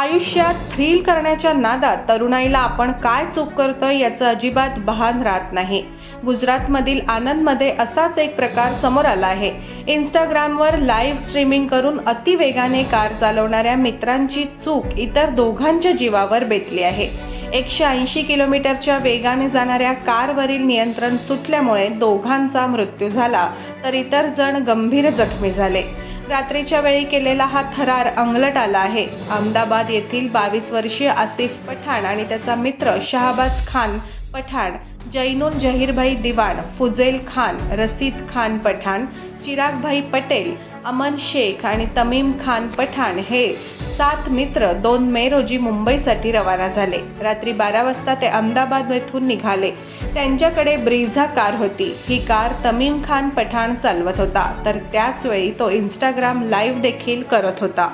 आयुष्यात थ्रिल करण्याच्या नादात तरुणाईला आपण काय चूक करतोय याचं अजिबात भान राहत नाही. गुजरातमधील आनंदमध्ये असाच एक प्रकार समोर आला आहे. इंस्टाग्रामवर लाईव्ह स्ट्रीमिंग करून अतिवेगाने कार चालवणाऱ्या मित्रांची चूक इतर दोघांच्या जीवावर बेतली आहे. एकशे ऐंशी किलोमीटरच्या वेगाने जाणाऱ्या कारवरील नियंत्रण सुटल्यामुळे दोघांचा मृत्यू झाला तर इतर जण गंभीर जखमी झाले. रात्रीच्या वेळी केलेला हा थरार अंगलट आला आहे. अहमदाबाद येथील बावीस वर्षीय आसिफ पठाण आणि त्याचा मित्र शहाबाज खान पठाण जैनून जहीरभाई दिवाण फुजेल खान रसीद खान पठाण चिरागभाई पटेल अमन शेख आणि तमीम खान पठाण हे सात मित्र दोन मे रोजी मुंबईसाठी रवाना झाले. रात्री बारा वाजता ते अहमदाबाद येथून निघाले. त्यांच्याकडे ब्रिझा कार होती. ही कार तमीम खान पठाण चालवत होता. तर त्याच वेळी तो इंस्टाग्राम लाईव्ह देखील करत होता.